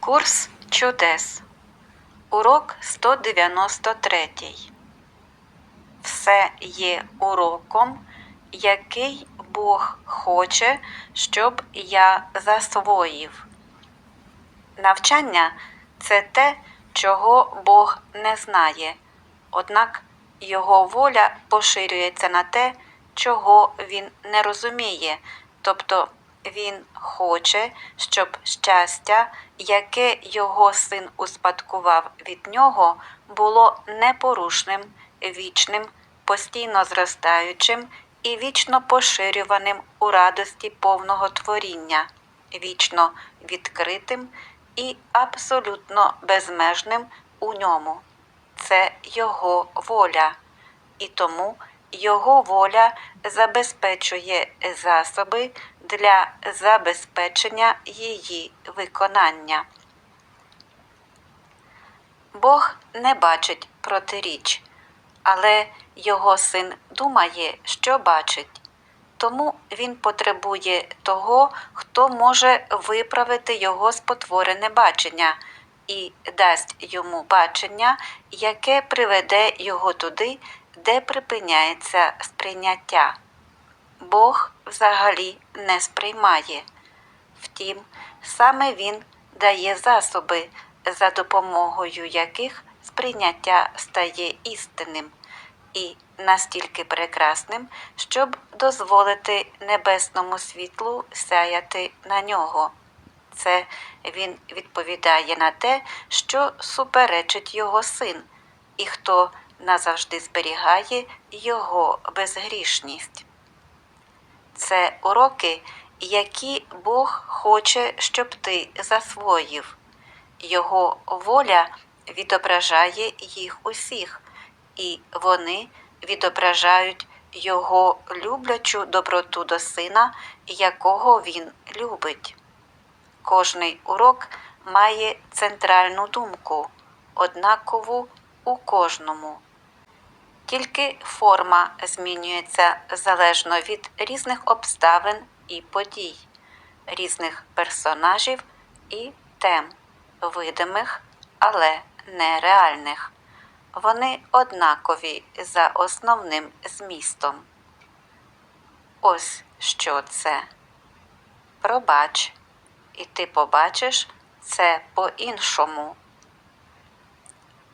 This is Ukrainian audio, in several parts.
Курс чудес. Урок 193. Все є уроком, який Бог хоче, щоб я засвоїв. Навчання це те, чого Бог не знає, однак Його воля поширюється на те, чого він не розуміє, тобто він хоче, щоб щастя, яке його син успадкував від нього, було непорушним, вічним, постійно зростаючим і вічно поширюваним у радості повного творіння, вічно відкритим і абсолютно безмежним у ньому. Це його воля, і тому його воля забезпечує засоби для забезпечення її виконання. Бог не бачить протиріч, але його син думає, що бачить. Тому він потребує того, хто може виправити його спотворене бачення і дасть йому бачення, яке приведе його туди, де припиняється сприйняття. Бог взагалі не сприймає. Втім, саме Він дає засоби, за допомогою яких сприйняття стає істинним і настільки прекрасним, щоб дозволити небесному світлу сяяти на нього. Це він відповідає на те, що суперечить його син, і хто назавжди зберігає його безгрішність. Це уроки, які Бог хоче, щоб ти засвоїв. Його воля відображає їх усіх, і вони відображають його люблячу доброту до сина, якого він любить. Кожний урок має центральну думку, однакову у кожному. Тільки форма змінюється залежно від різних обставин і подій, різних персонажів і тем, видимих, але нереальних. Вони однакові за основним змістом. Ось що це. Пробач, і ти побачиш це по-іншому.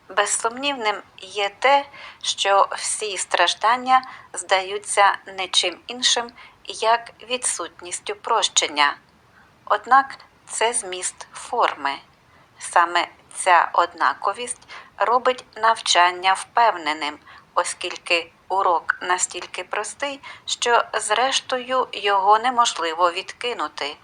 Безсумнівним є те, що всі страждання здаються нічим іншим, як відсутністю прощення. Однак це зміст форми. Саме ця однаковість робить навчання впевненим, оскільки урок настільки простий, що зрештою його неможливо відкинути.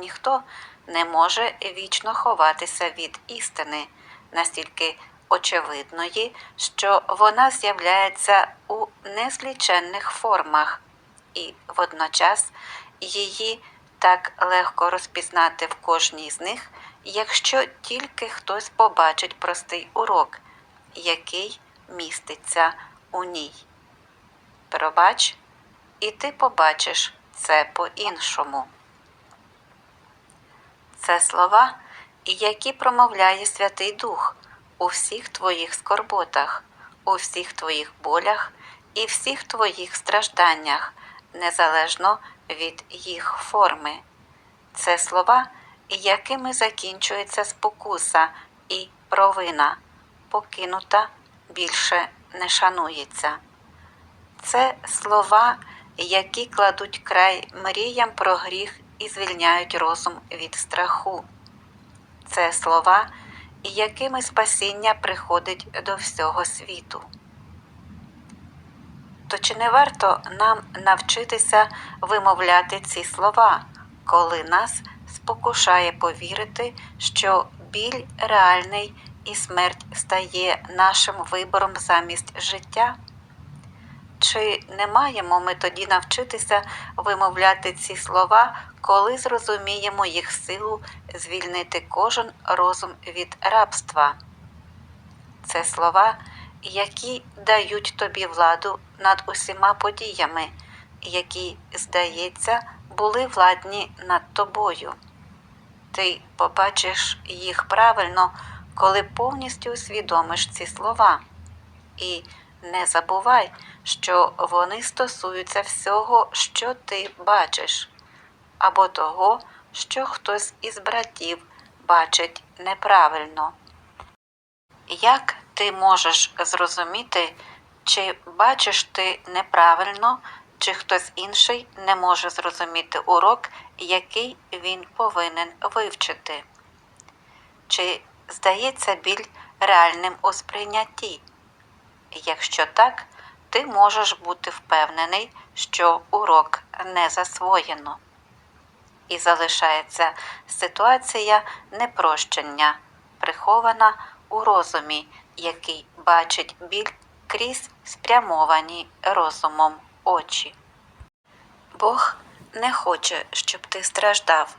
Ніхто не може вічно ховатися від істини, настільки очевидної, що вона з'являється у незліченних формах, і водночас її так легко розпізнати в кожній з них, якщо тільки хтось побачить простий урок, який міститься у ній. Пробач, і ти побачиш це по-іншому. Це слова, які промовляє Святий Дух у всіх твоїх скорботах, у всіх твоїх болях і всіх твоїх стражданнях, незалежно від їх форми. Це слова, якими закінчується спокуса і провина, покинута більше не шанується. Це слова, які кладуть край мріям про гріх і звільняють розум від страху. Це слова, якими спасіння приходить до всього світу. То чи не варто нам навчитися вимовляти ці слова, коли нас спокушає повірити, що біль реальний і смерть стає нашим вибором замість життя? Чи не маємо ми тоді навчитися вимовляти ці слова, коли зрозуміємо їх силу звільнити кожен розум від рабства? Це слова, які дають тобі владу над усіма подіями, які, здається, були владні над тобою. Ти побачиш їх правильно, коли повністю усвідомиш ці слова. І не забувай, що вони стосуються всього, що ти бачиш, або того, що хтось із братів бачить неправильно. Як ти можеш зрозуміти, чи бачиш ти неправильно, чи хтось інший не може зрозуміти урок, який він повинен вивчити? Чи здається біль реальним у сприйнятті? Якщо так, ти можеш бути впевнений, що урок не засвоєно. І залишається ситуація непрощення, прихована у розумі, який бачить біль крізь спрямовані розумом очі. Бог не хоче, щоб ти страждав.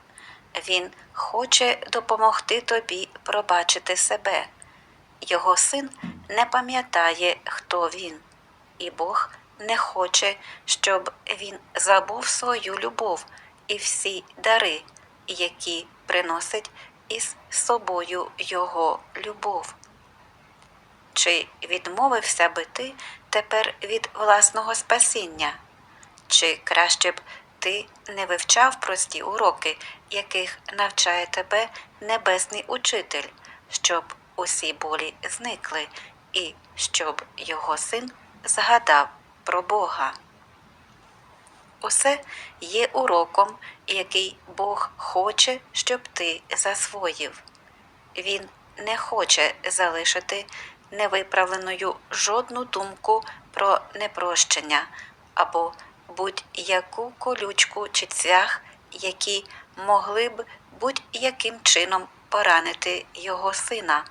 Він хоче допомогти тобі пробачити себе. Його син не пам'ятає, хто він, і Бог не хоче, щоб він забув свою любов і всі дари, які приносить із собою його любов. Чи відмовився би ти тепер від власного спасіння? Чи краще б ти не вивчав прості уроки, яких навчає тебе Небесний Учитель, щоб усі болі зникли, і щоб його син згадав про Бога? Усе є уроком, який Бог хоче, щоб ти засвоїв. Він не хоче залишити невиправленою жодну думку про непрощення або будь-яку колючку чи цвях, які могли б будь-яким чином поранити його сина.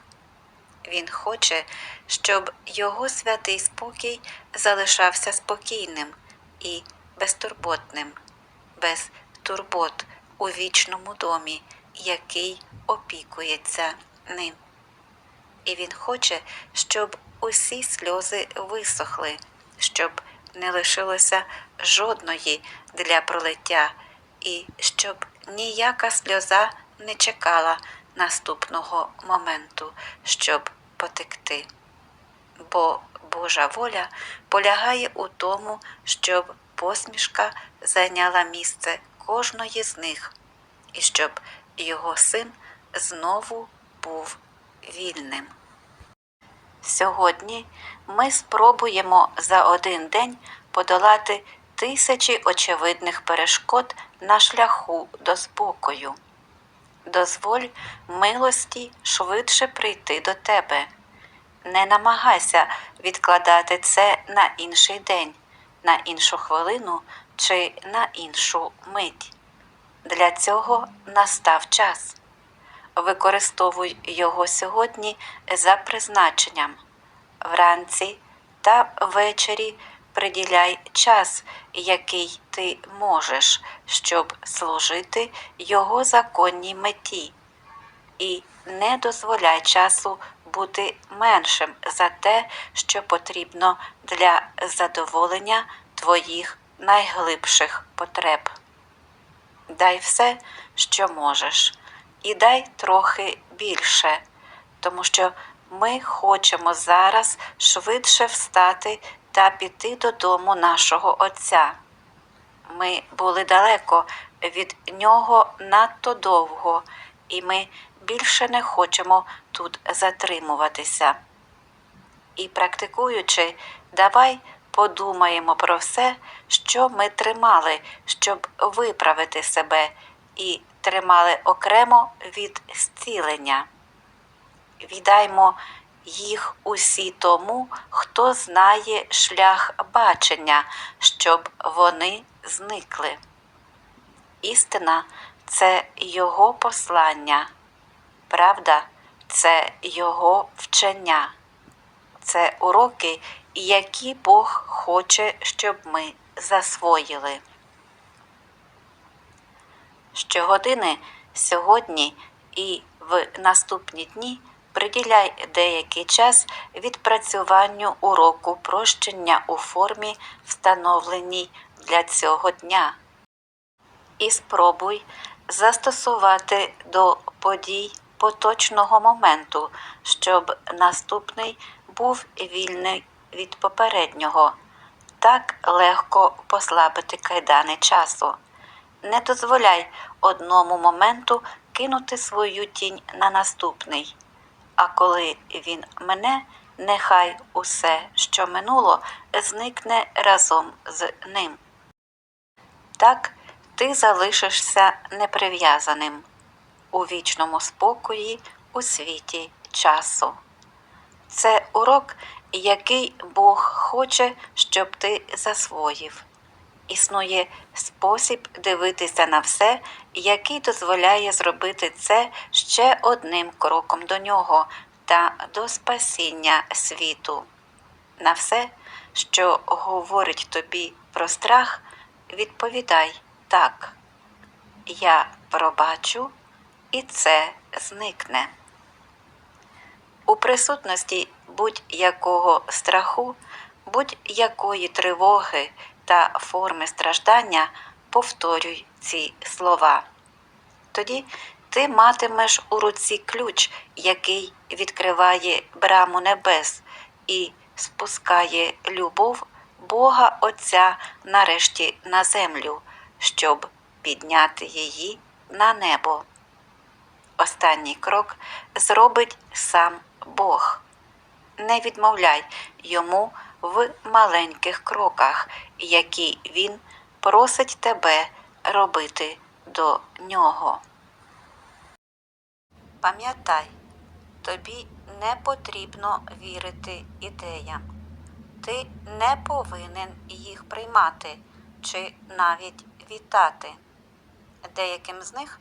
Він хоче, щоб його святий спокій залишався спокійним і безтурботним, без турбот у вічному домі, який опікується ним. І він хоче, щоб усі сльози висохли, щоб не лишилося жодної для пролиття, і щоб ніяка сльоза не чекала наступного моменту, щоб потекти. Бо Божа воля полягає у тому, щоб посмішка зайняла місце кожної з них, і щоб його син знову був вільним. Сьогодні ми спробуємо за один день подолати тисячі очевидних перешкод на шляху до спокою. Дозволь милості швидше прийти до тебе. Не намагайся відкладати це на інший день, на іншу хвилину чи на іншу мить. Для цього настав час. Використовуй його сьогодні за призначенням. Вранці та ввечері приділяй час, який ти можеш, щоб служити його законній меті, і не дозволяй часу бути меншим за те, що потрібно для задоволення твоїх найглибших потреб. Дай все, що можеш, і дай трохи більше, тому що ми хочемо зараз швидше встати та піти додому нашого Отця. Ми були далеко від нього надто довго, і ми більше не хочемо тут затримуватися. І практикуючи, давай подумаємо про все, що ми тримали, щоб виправити себе, і тримали окремо від зцілення. Віддаймо їх усі тому, хто знає шлях бачення, щоб вони зникли. Істина це Його послання, правда це Його вчення, це уроки, які Бог хоче, щоб ми засвоїли. Щогодини сьогодні і в наступні дні приділяй деякий час відпрацюванню уроку прощення у формі, встановленій для цього дня. І спробуй застосувати до подій поточного моменту, щоб наступний був вільний від попереднього. Так легко послабити кайдани часу. Не дозволяй одному моменту кинути свою тінь на наступний. А коли він мине, нехай усе, що минуло, зникне разом з ним. Так ти залишишся неприв'язаним у вічному спокої у світі часу. Це урок, який Бог хоче, щоб ти засвоїв. Існує спосіб дивитися на все, який дозволяє зробити це ще одним кроком до нього та до спасіння світу. На все, що говорить тобі про страх, відповідай так. Я пробачу, і це зникне. У присутності будь-якого страху, будь-якої тривоги та форми страждання повторюй ці слова. Тоді ти матимеш у руці ключ, який відкриває браму небес і спускає любов Бога Отця нарешті на землю, щоб підняти її на небо. Останній крок зробить сам Бог. Не відмовляй йому в маленьких кроках, які він просить тебе робити до нього. Пам'ятай, тобі не потрібно вірити ідеям. Ти не повинен їх приймати чи навіть вітати. Деяким з них